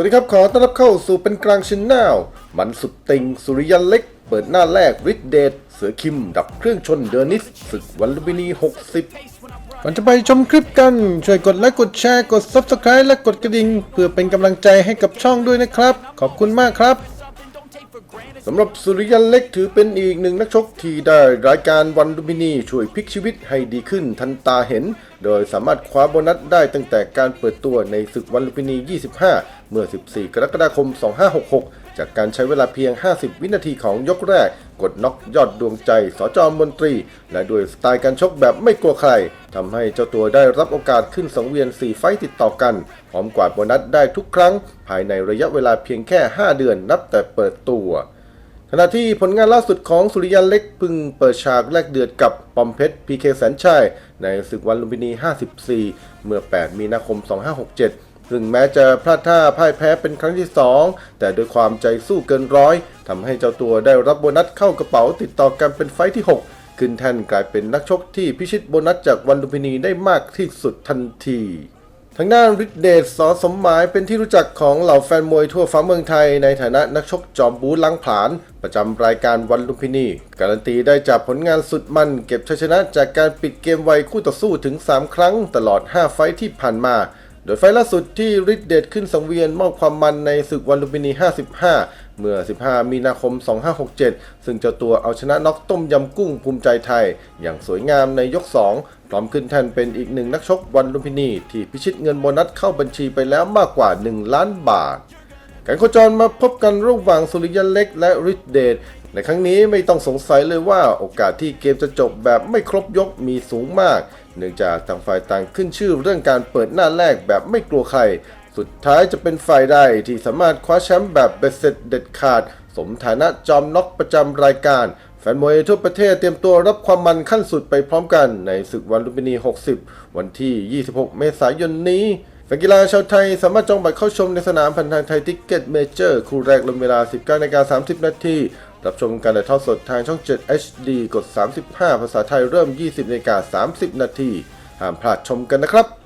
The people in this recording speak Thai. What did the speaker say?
วัสดีครับ ขอต้อนรับเข้าสู่เป็นกลางชินนาวมันสุดติง สุริยันเล็ก เปิดหน้าแรกริดเดทเสือคิม ดับเครื่องชนเดอร์นิสศึกวันลุมพินี 60ก่อนจะไปชมคลิปกัน ช่วยกดไลค์กดแชร์กด Subscribe และกดกระดิ่ง เพื่อเป็นกำลังใจให้กับช่องด้วยนะครับ ขอบคุณมากครับ สำหรับสุริยันเล็กถือเป็นอีกหนึ่งนักชกที่ได้รายการวันลุมพินีช่วยพลิกชีวิตให้ดีขึ้นทันตาเห็น โดยสามารถคว้าโบนัสได้ตั้งแต่การเปิดตัวในศึกวันลุมพินี 25 เมื่อ 14 กรกฎาคม 2566 จากการใช้เวลาเพียง 50 วินาทีของยกแรก กดน็อกยอดดวงใจสจอมนตรี และด้วยสไตล์การชกแบบไม่กลัวใครทำให้เจ้าตัวได้รับโอกาสขึ้นสังเวียน 4 ไฟต์ติดต่อกันพร้อมกวาดโบนัสได้ทุกครั้ง ภายในระยะเวลาเพียงแค่ 5 เดือนนับแต่เปิดตัวขณะที่ผลงานล่าสุดของสุริยันเล็กพึ่งเปิดฉากแลกเดือดกับปอมเพชรพีเคแสนชัยในศึกวันลุมพินี 54 เมื่อ 8 มีนาคม 2567 ซึ่งแม้จะพลาดท่าพ่ายแพ้เป็นครั้งที่ 2 แต่ด้วยความใจสู้เกินร้อยทำให้เจ้าตัวได้รับโบนัสเข้ากระเป๋าติดต่อกันเป็นไฟที่ 6 ขึ้นแท่นกลายเป็นนักชกที่พิชิตโบนัสจากวันลุมพินีได้มากที่สุดทันทีทางด้านฤทธิเดชสอสมหมายเป็นที่รู้จักของเหล่าแฟนมวยทั่วฟ้าเมืองไทย ในฐานะนักชกจอมบูลังผลานประจำรายการวันลุมพินี การันตีได้จากผลงานสุดมัน เก็บชัยชนะจากการปิดเกมไวคู่ต่อสู้ถึง 3 ครั้งตลอด 5 ไฟที่ผ่านมา โดยไฟล์ล่าสุดที่ฤทธิเดชขึ้นสังเวียนมอบความมันในศึกวันลุมพินี 55 เมื่อ 15 มีนาคม 2567 ซึ่งเจ้าตัวเอาชนะน็อกต้มยำกุ้งภูมิใจไทย อย่างสวยงามในยก 2 พร้อมขึ้นแท่นเป็นอีกหนึ่งนักชกวันลุมพินี ที่พิชิตเงินโบนัสเข้าบัญชีไปแล้วมากกว่า 1 ล้านบาทการโคจรมาพบกันระหว่างสุริยันเล็กและฤทธิเดชในครั้งนี้ไม่ต้องสงสัยเลยว่าโอกาสที่เกมจะจบแบบไม่ครบยกมีสูงมาก เนื่องจากต่างฝ่ายต่างขึ้นชื่อเรื่องการเปิดหน้าแรกแบบไม่กลัวใคร สุดท้ายจะเป็นฝ่ายใดที่สามารถคว้าแชมป์แบบเบ็ดเสร็จเด็ดขาด สมฐานะจอมน็อกประจำรายการ แฟนมวยทั่วประเทศเตรียมตัวรับความมันขั้นสุดไปพร้อมกันในศึกวันลุมพินี 60 วันที่ 26 เมษายนนี้ แฟนกีฬาชาวไทยสามารถจองบัตรเข้าชมในสนามพันทางไทยทิกเก็ตเมเจอร์คู่แรกลงเวลา 19นา30 นาทีรับชมการถ่ายทอดสดทางช่อง 7 HD กด 35 ภาษาไทยเริ่ม 20นา30 นาทีห้ามพลาดชมกันนะครับ